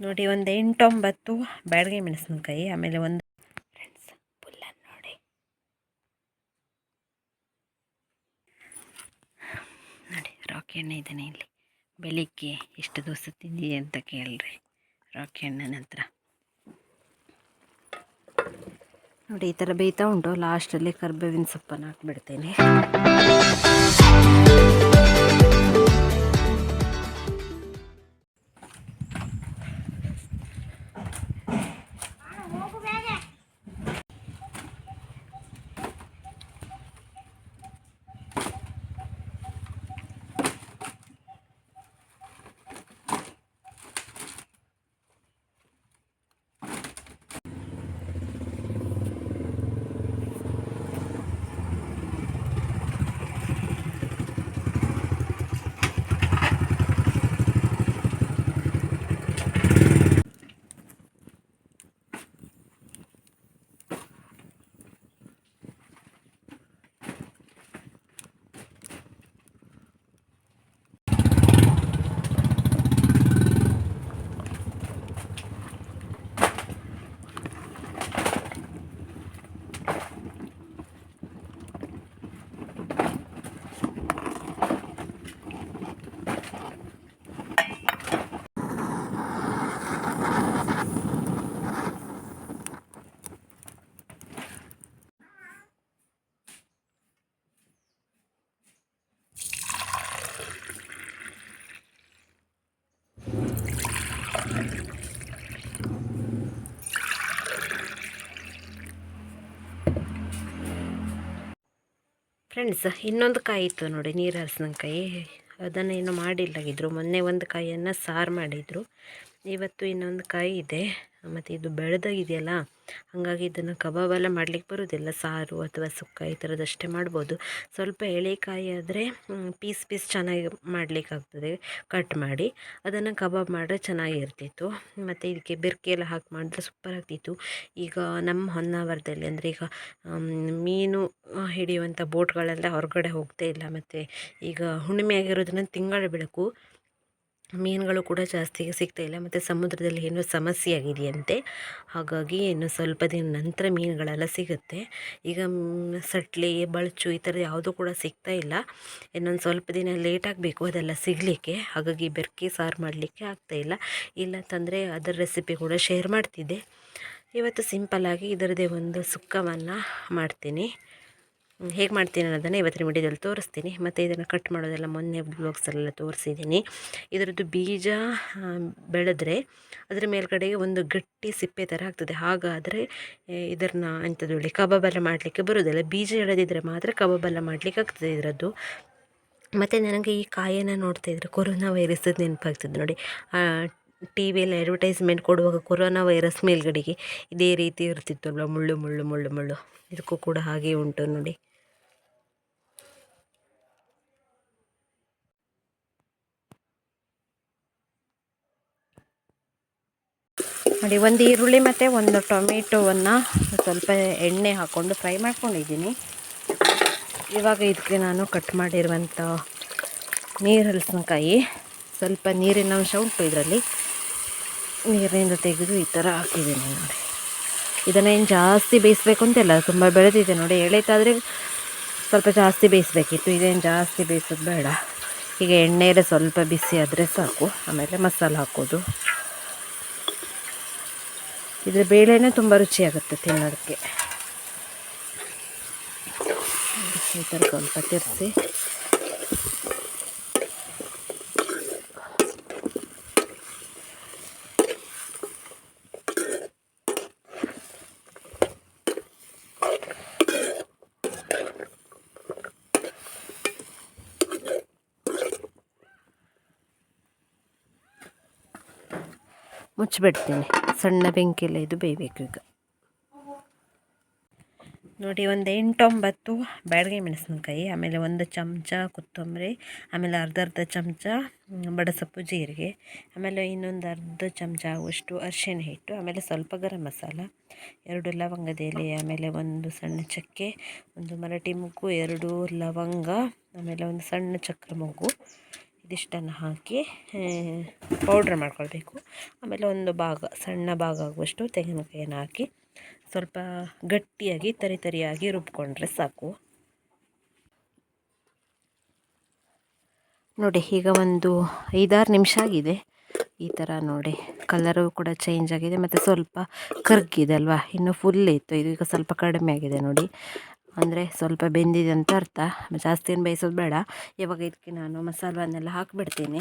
ನೋಡಿ, ಒಂದು ಎಂಟೊಂಬತ್ತು ಬ್ಯಾಡಗೆ ಮೆಣಸಿನ್ಕಾಯಿ, ಆಮೇಲೆ ಒಂದು ಫ್ರೆಂಡ್ಸ್ ಪುಲ್ಲನ್ನು ನೋಡಿ. ನೋಡಿ ರಾಕಿ ಎಣ್ಣೆ ಇದ್ದಾನೆ ಇಲ್ಲಿ. ಬೆಳಿಗ್ಗೆ ಎಷ್ಟು ದಿವಸ ತಿಂದಿ ಅಂತ ಕೇಳ್ರಿ. ರಾಕಿ ಎಣ್ಣೆ ನಂತರ. ನೋಡಿ, ಈ ಥರ ಬೇಯ್ತಾ ಉಂಟು. ಲಾಸ್ಟಲ್ಲಿ ಕರ್ಬೇವಿನ ಸೊಪ್ಪನ್ನು ಹಾಕ್ಬಿಡ್ತೇನೆ. ಫ್ರೆಂಡ್ಸ್ ಇನ್ನೊಂದು ಕಾಯಿ ಇತ್ತು ನೋಡಿ, ನೀರು ಹಲಸಿನಕಾಯಿ ಅದನ್ನು ಏನು ಇದ್ದರು ಮೊನ್ನೆ ಒಂದು ಕಾಯಿಯನ್ನು ಸಾರು ಮಾಡಿದರು. ಇವತ್ತು ಇನ್ನೊಂದು ಕಾಯಿ ಇದೆ. ಮತ್ತು ಇದು ಬೆಳೆದಾಗಿದೆಯಲ್ಲ, ಹಾಗಾಗಿ ಇದನ್ನು ಕಬಾಬೆಲ್ಲ ಮಾಡಲಿಕ್ಕೆ ಬರೋದಿಲ್ಲ ಸಾರು ಅಥವಾ ಸುಕ್ಕ ಈ ಥರದಷ್ಟೇ ಮಾಡ್ಬೋದು. ಸ್ವಲ್ಪ ಎಳೆಕಾಯಿ ಆದರೆ ಪೀಸ್ ಪೀಸ್ ಚೆನ್ನಾಗಿ ಮಾಡಲಿಕ್ಕಾಗ್ತದೆ. ಕಟ್ ಮಾಡಿ ಅದನ್ನು ಕಬಾಬ್ ಮಾಡಿದ್ರೆ ಚೆನ್ನಾಗಿರ್ತಿತ್ತು. ಮತ್ತು ಇದಕ್ಕೆ ಬೆರ್ಕೆ ಎಲ್ಲ ಹಾಕಿ ಮಾಡಿದ್ರೆ ಸೂಪರ್ ಆಗ್ತಿತ್ತು ಈಗ ನಮ್ಮ ಹೊನ್ನಾವರದಲ್ಲಿ ಅಂದರೆ ಈಗ ಮೀನು ಹಿಡಿಯುವಂಥ ಬೋಟ್ಗಳೆಲ್ಲ ಹೊರಗಡೆ ಹೋಗ್ತಾ ಇಲ್ಲ. ಮತ್ತು ಈಗ ಹುಣ್ಣಿಮೆ ಆಗಿರೋದ್ರಿಂದ ತಿಂಗಳ ಬೆಳಕು ಮೀನುಗಳು ಕೂಡ ಜಾಸ್ತಿ ಸಿಗ್ತಾ ಇಲ್ಲ, ಮತ್ತು ಸಮುದ್ರದಲ್ಲಿ ಏನೋ ಸಮಸ್ಯೆ ಆಗಿದೆಯಂತೆ ಹಾಗಾಗಿ ಇನ್ನು ಸ್ವಲ್ಪ ದಿನ ನಂತರ ಮೀನುಗಳೆಲ್ಲ ಸಿಗುತ್ತೆ. ಈಗ ಸಟ್ಲೆ, ಬಳಚು ಈ ಥರ ಯಾವುದೂ ಕೂಡ ಸಿಗ್ತಾ ಇಲ್ಲ. ಇನ್ನೊಂದು ಸ್ವಲ್ಪ ದಿನ ಲೇಟ್ ಆಗಬೇಕು ಅದೆಲ್ಲ ಸಿಗಲಿಕ್ಕೆ. ಹಾಗಾಗಿ ಬೆರ್ಕೆ, ಸಾರು ಮಾಡಲಿಕ್ಕೆ ಇಲ್ಲ. ತಂದ್ರೆ ಅದರ ರೆಸಿಪಿ ಕೂಡ ಶೇರ್ ಮಾಡ್ತಿದ್ದೆ. ಇವತ್ತು ಸಿಂಪಲ್ಲಾಗಿ ಇದರದೇ ಒಂದು ಸುಕ್ಕವನ್ನು ಮಾಡ್ತೀನಿ. ಹೇಗೆ ಮಾಡ್ತೀನಿ ಅನ್ನೋದನ್ನು ಇವತ್ತಿನ ವಿಡಿಯೋದಲ್ಲಿ ತೋರಿಸ್ತೀನಿ. ಮತ್ತು ಇದನ್ನು ಕಟ್ ಮಾಡೋದೆಲ್ಲ ಮೊನ್ನೆ ಬ್ಲಾಗ್ಸಲ್ಲೆಲ್ಲ ತೋರಿಸಿದ್ದೀನಿ. ಇದರದ್ದು ಬೀಜ ಬೆಳೆದ್ರೆ ಅದರ ಮೇಲ್ಗಡೆಗೆ ಒಂದು ಗಟ್ಟಿ ಸಿಪ್ಪೆ ಥರ ಆಗ್ತದೆ. ಹಾಗಾದರೆ ಇದನ್ನು ಎಂಥದ್ದು ಹೇಳಿ ಕಬಾಬೆಲ್ಲ ಮಾಡಲಿಕ್ಕೆ ಬರೋದಿಲ್ಲ ಬೀಜ ಎಳೆದಿದ್ದರೆ ಮಾತ್ರ ಕಬಾಬೆಲ್ಲ ಮಾಡಲಿಕ್ಕೆ ಆಗ್ತದೆ ಇದರದ್ದು. ಮತ್ತು ನನಗೆ ಈ ಕಾಯನ್ನು ನೋಡ್ತಾ ಇದ್ದರೆ ಕೊರೋನಾ ವೈರಸ್ ನೆನಪಾಗ್ತದೆ ನೋಡಿ. ಟಿ ವಿಯಲ್ಲಿ ಅಡ್ವರ್ಟೈಸ್ಮೆಂಟ್ ಕೊಡುವಾಗ ಕೊರೋನಾ ವೈರಸ್ ಮೇಲ್ಗಡೆಗೆ ಇದೇ ರೀತಿ ಇರ್ತಿತ್ತಲ್ವ ಮುಳ್ಳು ಮುಳ್ಳು ಮುಳ್ಳು ಮುಳ್ಳು. ಇದಕ್ಕೂ ಕೂಡ ಹಾಗೆ ಉಂಟು ನೋಡಿ. ನೋಡಿ, ಒಂದು ಈರುಳ್ಳಿ ಮತ್ತು ಒಂದು ಟೊಮೆಟೊವನ್ನು ಸ್ವಲ್ಪ ಎಣ್ಣೆ ಹಾಕ್ಕೊಂಡು ಫ್ರೈ ಮಾಡ್ಕೊಂಡಿದ್ದೀನಿ. ಇವಾಗ ಇದಕ್ಕೆ ನಾನು ಕಟ್ ಮಾಡಿರುವಂಥ ನೀರು ಹಲಸಿನಕಾಯಿ. ಸ್ವಲ್ಪ ನೀರಿನ ಅಂಶ ಉಂಟು ಇದರಲ್ಲಿ. ನೀರಿನಿಂದ ತೆಗೆದು ಈ ಥರ ಹಾಕಿದ್ದೀನಿ ನೋಡಿ. ಇದನ್ನೇನು ಜಾಸ್ತಿ ಬೇಯಿಸ್ಬೇಕು ಅಂತಿಲ್ಲ ತುಂಬ ಬೆಳೆದಿದೆ ನೋಡಿ. ಎಳೆತಾದರೆ ಸ್ವಲ್ಪ ಜಾಸ್ತಿ ಬೇಯಿಸ್ಬೇಕಿತ್ತು, ಇದೇನು ಜಾಸ್ತಿ ಬೇಯಿಸೋದು ಬೇಡ. ಈಗ ಎಣ್ಣೆಯಲ್ಲಿ ಸ್ವಲ್ಪ ಬಿಸಿ ಆದರೆ ಸಾಕು, ಆಮೇಲೆ ಮಸಾಲೆ ಹಾಕೋದು. ಇದ್ರ ಬೇಳೆನೇ ತುಂಬ ರುಚಿಯಾಗುತ್ತೆ ತಿನ್ನೋದಕ್ಕೆ. ಈ ಥರ ಸ್ವಲ್ಪ ತಿರ್ಸಿ. ಮುಚ್ಚಿಬಿಡ್ತೀನಿ. ಸಣ್ಣ ಬೆಂಕಿಯಲ್ಲೇ ಇದು ಬೇಯಬೇಕು ಈಗ. ನೋಡಿ, ಒಂದು ಎಂಟೊಂಬತ್ತು ಬ್ಯಾಡಗೆ ಮೆಣಸಿನ್ಕಾಯಿ, ಆಮೇಲೆ ಒಂದು ಚಮಚ ಕೊತ್ತಂಬರಿ, ಆಮೇಲೆ ಅರ್ಧ ಅರ್ಧ ಚಮಚ ಬಡಸಪ್ಪು ಜೀರಿಗೆ, ಆಮೇಲೆ ಇನ್ನೊಂದು ಅರ್ಧ ಚಮಚ ಆಗುವಷ್ಟು ಅರಿಶಿಣ ಹಿಟ್ಟು, ಆಮೇಲೆ ಸ್ವಲ್ಪ ಗರಂ ಮಸಾಲ, ಎರಡು ಲವಂಗದ ಎಲೆ, ಆಮೇಲೆ ಒಂದು ಸಣ್ಣ ಚಕ್ಕೆ, ಒಂದು ಮರಾಠಿ ಮೊಗ್ಗು, ಎರಡು ಲವಂಗ, ಆಮೇಲೆ ಒಂದು ಸಣ್ಣ ಚಕ್ರ ಮೊಗ್ಗು. ಇದಿಷ್ಟನ್ನು ಹಾಕಿ ಪೌಡ್ರ್ ಮಾಡ್ಕೊಳ್ಬೇಕು. ಆಮೇಲೆ ಒಂದು ಭಾಗ, ಸಣ್ಣ ಭಾಗ ಆಗುವಷ್ಟು ತೆಂಗಿನಕಾಯಿಯನ್ನು ಹಾಕಿ ಸ್ವಲ್ಪ ಗಟ್ಟಿಯಾಗಿ, ತರಿ ತರಿಯಾಗಿ ರುಬ್ಕೊಂಡ್ರೆ ಸಾಕು. ನೋಡಿ, ಈಗ ಒಂದು ಐದಾರು ನಿಮಿಷ ಆಗಿದೆ. ಈ ಥರ ನೋಡಿ ಕಲರು ಕೂಡ ಚೇಂಜ್ ಆಗಿದೆ, ಮತ್ತು ಸ್ವಲ್ಪ ಕರ್ಗಿದೆ ಅಲ್ವಾ? ಇನ್ನು ಫುಲ್ ಇತ್ತು, ಇದು ಈಗ ಸ್ವಲ್ಪ ಕಡಿಮೆ ಆಗಿದೆ ನೋಡಿ. ಅಂದರೆ ಸ್ವಲ್ಪ ಬೆಂದಿದೆ ಅಂತ ಅರ್ಥ. ಜಾಸ್ತಿ ಏನು ಬೇಯಿಸೋದು ಬೇಡ. ಇವಾಗ ಇದಕ್ಕೆ ನಾನು ಮಸಾಲವನ್ನೆಲ್ಲ ಹಾಕಿಬಿಡ್ತೀನಿ.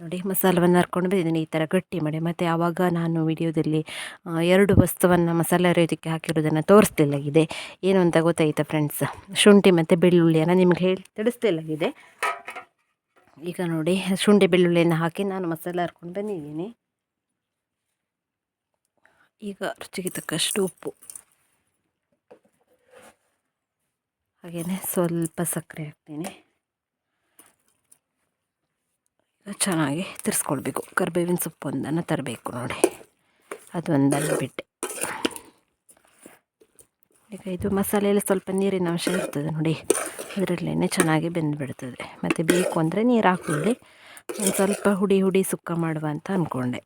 ನೋಡಿ, ಮಸಾಲವನ್ನು ಹರ್ಕೊಂಡು ಬಂದಿದ್ದೀನಿ. ಈ ಥರ ಗಟ್ಟಿ ಮಾಡಿ. ಮತ್ತು ಆವಾಗ ನಾನು ವಿಡಿಯೋದಲ್ಲಿ ಎರಡು ವಸ್ತುವನ್ನು ಮಸಾಲೆ ಅರಿಯೋದಕ್ಕೆ ಹಾಕಿರೋದನ್ನು ತೋರಿಸ್ತಿಲ್ಲಾಗಿದೆ ಏನು ಅಂತ ಗೊತ್ತಾಯಿತ ಫ್ರೆಂಡ್ಸ್ ಶುಂಠಿ ಮತ್ತು ಬೆಳ್ಳುಳ್ಳಿಯನ್ನು ನಿಮ್ಗೆ ಹೇಳಿ ತಿಳಿಸ್ತಿಲ್ಲಾಗಿದೆ ಈಗ ನೋಡಿ, ಶುಂಠಿ ಬೆಳ್ಳುಳ್ಳಿಯನ್ನು ಹಾಕಿ ನಾನು ಮಸಾಲೆ ಹರ್ಕೊಂಡು ಬಂದಿದ್ದೀನಿ. ಈಗ ರುಚಿಗೆ ತಕ್ಕಷ್ಟು ಉಪ್ಪು. ಹಾಗೆಯೇ ಸ್ವಲ್ಪ ಸಕ್ಕರೆ ಹಾಕ್ತೀನಿ. ಚೆನ್ನಾಗಿ ತಿರ್ಸ್ಕೊಳ್ಬೇಕು. ಕರಿಬೇವಿನ ಸೊಪ್ಪು ಒಂದನ್ನು ತರಬೇಕು ನೋಡಿ. ಅದೊಂದನ್ನು ಬಿಟ್ಟೆ. ಈಗ ಇದು ಮಸಾಲೆಯಲ್ಲಿ ಸ್ವಲ್ಪ ನೀರಿನ ಅಂಶ ಇರ್ತದೆ ನೋಡಿ. ಅದರಲ್ಲೇ ಚೆನ್ನಾಗಿ ಬೆಂದುಬಿಡ್ತದೆ. ಮತ್ತು ಬೇಕು ಅಂದರೆ ನೀರು ಹಾಕೊಳ್ಳಿ ಒಂದು ಸ್ವಲ್ಪ ಹುಡಿ ಹುಡಿ ಸುಕ್ಕ ಮಾಡುವ ಅಂತ ಅಂದ್ಕೊಂಡೆ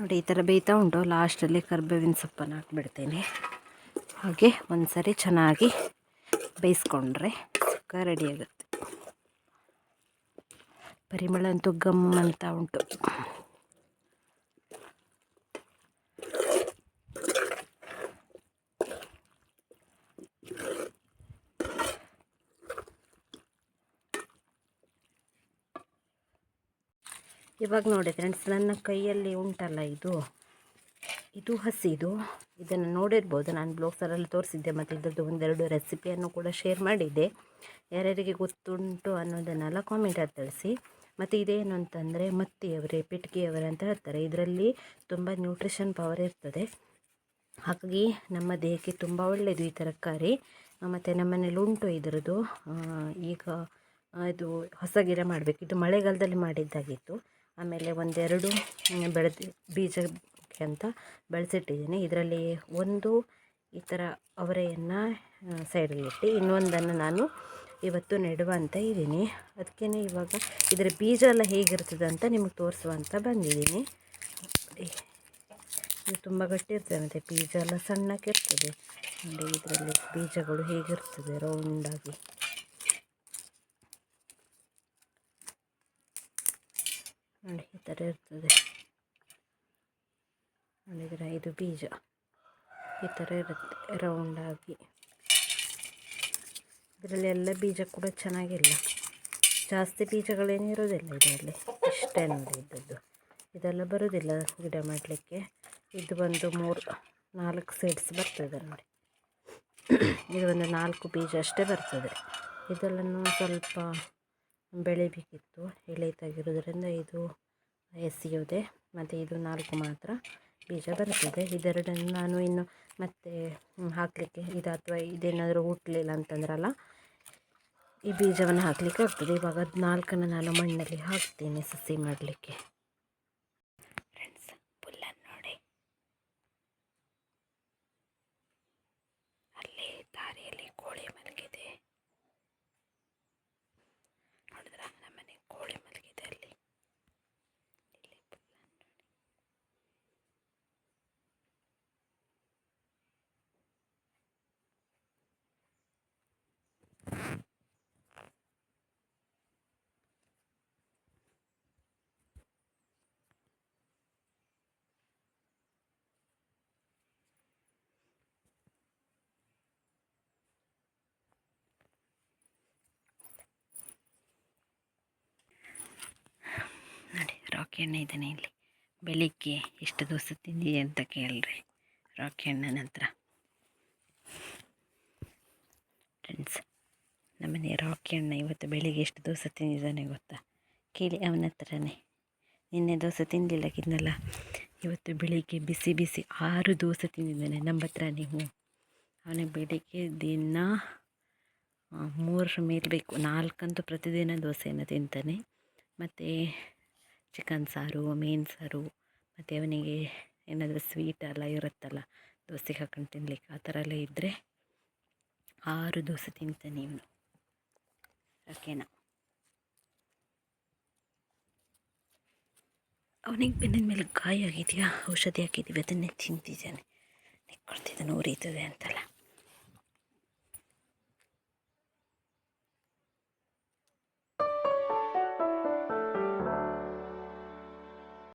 ನೋಡಿ, ಈ ಥರ ಬೇಯ್ತಾ ಉಂಟು. ಲಾಸ್ಟಲ್ಲಿ ಕರ್ಬೇವಿನ ಸೊಪ್ಪನ್ನು ಹಾಕ್ಬಿಡ್ತೀನಿ. ಹಾಗೆ ಒಂದು ಸರಿ ಚೆನ್ನಾಗಿ ಬೇಯಿಸ್ಕೊಂಡ್ರೆ ಸುಕ್ಕ ರೆಡಿಯಾಗುತ್ತೆ ಪರಿಮಳ ಅಂತೂ ಗಮ್ ಅಂತ ಉಂಟು. ಇವಾಗ ನೋಡಿ ಫ್ರೆಂಡ್ಸ್ ನನ್ನ ಕೈಯಲ್ಲಿ ಉಂಟಲ್ಲ ಇದು. ಇದು ಹಸಿದು ಇದನ್ನು ನೋಡಿರ್ಬೋದು. ನಾನು ಬ್ಲಾಗ್ಸರಲ್ಲಿ ತೋರಿಸಿದ್ದೆ, ಮತ್ತು ಇದರದ್ದು ಒಂದೆರಡು ರೆಸಿಪಿಯನ್ನು ಕೂಡ ಶೇರ್ ಮಾಡಿದ್ದೆ. ಯಾರ್ಯಾರಿಗೆ ಗೊತ್ತುಂಟು ಅನ್ನೋದನ್ನೆಲ್ಲ ಕಾಮೆಂಟಲ್ಲಿ ತಿಳಿಸಿ. ಮತ್ತು ಇದೇನು ಅಂತಂದರೆ ಮತ್ತಿಯವರೇ ಪಿಟ್ಕಿಯವರೇ ಅಂತ ಹೇಳ್ತಾರೆ. ಇದರಲ್ಲಿ ತುಂಬ ನ್ಯೂಟ್ರಿಷನ್ ಪವರ್ ಇರ್ತದೆ. ಹಾಗಾಗಿ ನಮ್ಮ ದೇಹಕ್ಕೆ ತುಂಬ ಒಳ್ಳೆಯದು ಈ ತರಕಾರಿ. ಮತ್ತು ನಮ್ಮನೇಲಿ ಉಂಟು ಇದರದ್ದು ಈಗ ಇದು ಹೊಸ ಗಿಡ ಮಾಡಬೇಕು. ಇದು ಮಳೆಗಾಲದಲ್ಲಿ ಮಾಡಿದ್ದಾಗಿತ್ತು. ಆಮೇಲೆ ಒಂದೆರಡು ಬೆಳೆದು, ಬೀಜಕ್ಕೆ ಅಂತ ಬೆಳೆಸಿಟ್ಟಿದ್ದೀನಿ. ಇದರಲ್ಲಿ ಒಂದು ಈ ಥರ ಅವರೆಯನ್ನು ಸೈಡಲ್ಲಿಟ್ಟು ಇನ್ನೊಂದನ್ನು ನಾನು ಇವತ್ತು ನೆಡುವಂತ ಇದ್ದೀನಿ. ಅದಕ್ಕೇ ಇವಾಗ ಇದರ ಬೀಜ ಎಲ್ಲ ಹೇಗಿರ್ತದೆ ಅಂತ ನಿಮಗೆ ತೋರಿಸುವಂತ ಬಂದಿದ್ದೀನಿ. ಇದು ತುಂಬ ಗಟ್ಟಿ ಇರ್ತದೆ ಮತ್ತು ಬೀಜ ಎಲ್ಲ ಸಣ್ಣಕ್ಕೆ ಇರ್ತದೆ ನೋಡಿ, ಇದರಲ್ಲಿ ಬೀಜಗಳು ಹೇಗಿರ್ತದೆ ರೌಂಡಾಗಿ ನೋಡಿ, ಈ ಥರ ಇರ್ತದೆ. ನೋಡಿದರೆ ಇದು ಬೀಜ. ಈ ಥರ ಇರುತ್ತೆ ರೌಂಡಾಗಿ ಇದರಲ್ಲಿ ಎಲ್ಲ ಬೀಜ ಕೂಡ ಚೆನ್ನಾಗಿಲ್ಲ. ಜಾಸ್ತಿ ಬೀಜಗಳೇನು ಇರೋದಿಲ್ಲ ಇದರಲ್ಲಿ. ಇಷ್ಟೇ ನೋಡಿ ಇದ್ದದ್ದು. ಇದೆಲ್ಲ ಬರೋದಿಲ್ಲ ಗಿಡ ಮಾಡಲಿಕ್ಕೆ. ಇದು ಒಂದು ಮೂರು, ನಾಲ್ಕು ಸೀಡ್ಸ್ ಬರ್ತದೆ ನೋಡಿ. ಇದು ಒಂದು ನಾಲ್ಕು ಬೀಜ ಅಷ್ಟೇ ಬರ್ತದೆ. ಇದೆಲ್ಲನೂ ಸ್ವಲ್ಪ ಬೆಳಿಬೇಕಿತ್ತು ಎಳೆತಾಗಿರೋದ್ರಿಂದ ಇದು ಎಸೆಯೋದೆ ಮತ್ತು ಇದು ನಾಲ್ಕು ಮಾತ್ರ ಬೀಜ ಬರ್ತದೆ ಇದೆರಡನ್ನು ನಾನು ಇನ್ನು ಮತ್ತೆ ಹಾಕಲಿಕ್ಕೆ ಇದು ಅಥವಾ ಇದೇನಾದರೂ ಹುಟ್ಟಲಿಲ್ಲ ಅಂತಂದ್ರಲ್ಲ, ಈ ಬೀಜವನ್ನು ಹಾಕಲಿಕ್ಕೆ ಆಗ್ತದೆ ಇವಾಗ ನಾಲ್ಕನ್ನು ನಾನು ಮಣ್ಣಲ್ಲಿ ಹಾಕ್ತೀನಿ ಸಸಿ ಮಾಡಲಿಕ್ಕೆ. ರಾಕಿ ಎಣ್ಣೆ ಇದ್ದಾನೆ ಇಲ್ಲಿ. ಬೆಳಿಗ್ಗೆ ಎಷ್ಟು ದೋಸೆ ತಿಂದಿ ಅಂತ ಕೇಳ್ರಿ ರಾಕಿ ಅಣ್ಣನ ಹತ್ರ. ಫ್ರೆಂಡ್ಸ್ ನಮ್ಮನೆ ರಾಕಿ ಅಣ್ಣ ಇವತ್ತು ಬೆಳಿಗ್ಗೆ ಎಷ್ಟು ದೋಸೆ ತಿಂದಿದ್ದಾನೆ ಗೊತ್ತಾ? ಕೇಳಿ ಅವನ ಹತ್ರನೇ. ನಿನ್ನೆ ದೋಸೆ ತಿನ್ನಲಿಲ್ಲ ಇವತ್ತು ಬೆಳಿಗ್ಗೆ ಬಿಸಿ ಬಿಸಿ ಆರು ದೋಸೆ ತಿಂದಿದ್ದಾನೆ ನಮ್ಮ ಹತ್ರ ನೀವು. ಅವನಿಗೆ ಬೆಳಿಗ್ಗೆ ದಿನ ಮೂರರ ಮೇಲೆ ಬೇಕು. ನಾಲ್ಕಂತೂ ಪ್ರತಿದಿನ ದೋಸೆಯನ್ನು ತಿಂತಾನೆ. ಮತ್ತು ಚಿಕನ್ ಸಾರು, ಮೀನು ಸಾರು, ಮತ್ತು ಅವನಿಗೆ ಏನಾದರೂ ಸ್ವೀಟ್ ಎಲ್ಲ ಇರುತ್ತಲ್ಲ ದೋಸೆಗೆ ಹಾಕೊಂಡು ತಿನ್ಲಿಕ್ಕೆ, ಆ ಥರ ಎಲ್ಲ ಇದ್ದರೆ ಆರು ದೋಸೆ ತಿಂತಾನೆ ಇವನು. ಓಕೆನಾ ಅವನಿಗೆ ಬೆನ್ನಿನ ಮೇಲೆ ಗಾಯ ಆಗಿದೆಯಾ? ಔಷಧಿ ಹಾಕಿದ್ದೀವಿ, ಅದನ್ನೇ ತಿಂತಿದ್ದಾನೆ. ನೆಕ್ಕೊಳ್ತಿದ್ದಾನೆ, ಉರಿತದೆ ಅಂತಲ್ಲ.